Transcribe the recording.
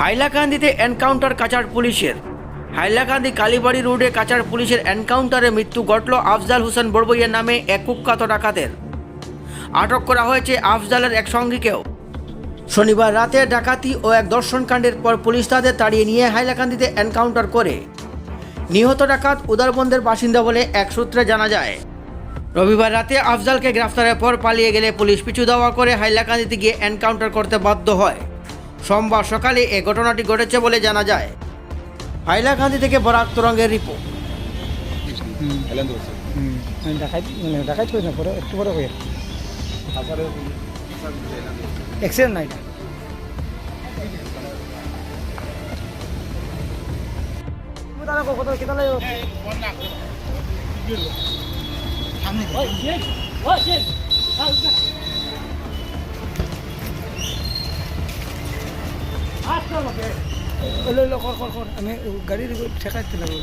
হাইলাকান্দিতে encounter কাচার পুলিশের। হাইলাকান্দি কালীবাড়ি রোডে কাচার পুলিশের এনকাউন্টারে মৃত্যু ঘটল আফজাল হোসেন বড়বইয়ের নামে এক কুখ্যাত ডাকাতের। আটক করা হয়েছে আফজালের এক সঙ্গীকেও। শনিবার রাতে ডাকাতি ও এক দর্শনকাণ্ডের পর পুলিশ তাদের তাড়িয়ে নিয়ে হাইলাকান্দিতে এনকাউন্টার করে। নিহত ডাকাত উদারবন্দের বাসিন্দা বলে এক সূত্রে জানা যায়। রবিবার রাতে আফজালকে গ্রেফতারের পর পালিয়ে গেলে পুলিশ পিছু দেওয়া করে হাইলাকান্দিতে গিয়ে এনকাউন্টার করতে বাধ্য হয়। সোমবার সকালে এ ঘটনাটি ঘটেছে বলে জানা যায় হাইলাকান্দি থেকে বরাক তরঙ্গের রিপোর্ট মানে না পরে একটু পরে কই অ্যাক্সিডেন্ট না এটা কর আমি গাড়ি ঠেকাইতে লাগবো